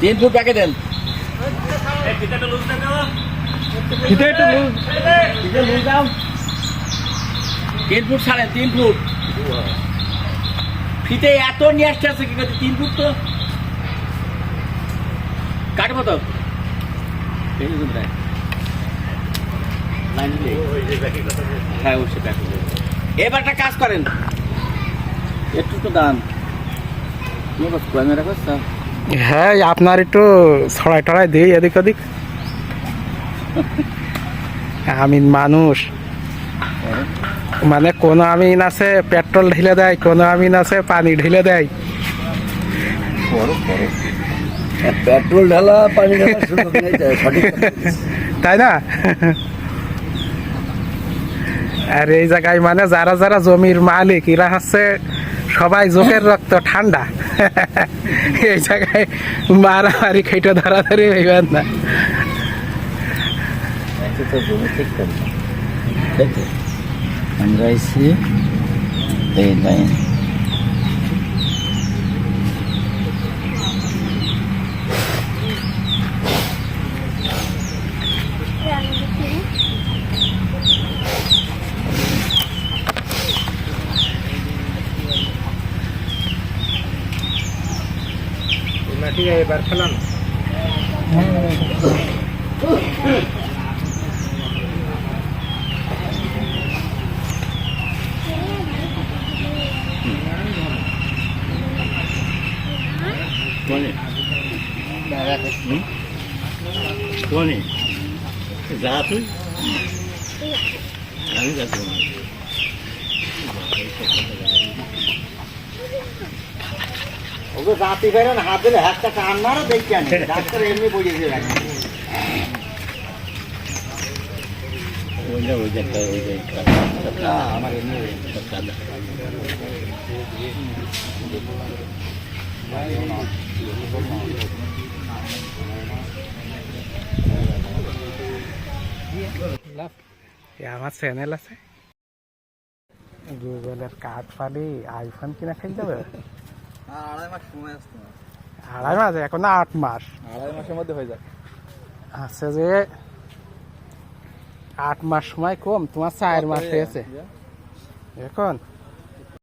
তিন ফুট দেন তিন ফুট ছাড়েন তিন ফুট। ফিতে এত নিয়ে আসতে আছে কি তিন ফুট তো। কাটবো তো? হ্যাঁ এবার একটা কাজ করেন। একটু তো দান হ্যাঁ আপনার একটু ছড়াই টড়াই দিই এদিক ওদিক। আমি মানুষ। মানে কোন আমিন আছে পেট্রোল ঢেলে দেয় কোন আমিন আছে পানি ঢেলে দেয়। পেট্রোল ঢালা পানি তাই না? আর এই জায়গায় মানে যারা যারা জমির মালিক এরা হচ্ছে সবাই জোকের রক্ত ঠান্ডা। এই জায়গায় মারামারি খেটে ধরাধরি হইবেন না। দেখো আমরা এই লাইন। এবার ফেলান কোনে কোনে যা তুই আমি যাব না ওকে জাতি বেরোন হাত দিলে হাতটা টান মারো দেখি আনি ডাক্তার এমনি যে আমার এমনি আমার চ্যানেল আছে? গুগলের কার্ড পালি আইফোন কিনা খেলতে হবে? আড়াই মাস সময় আসতো আড়াই মাস? এখন না আট মাস। আড়াই মাসের মধ্যে হয়ে যায় আছে যে আট মাস সময় কম তোমার চার মাস হয়েছে। এখন?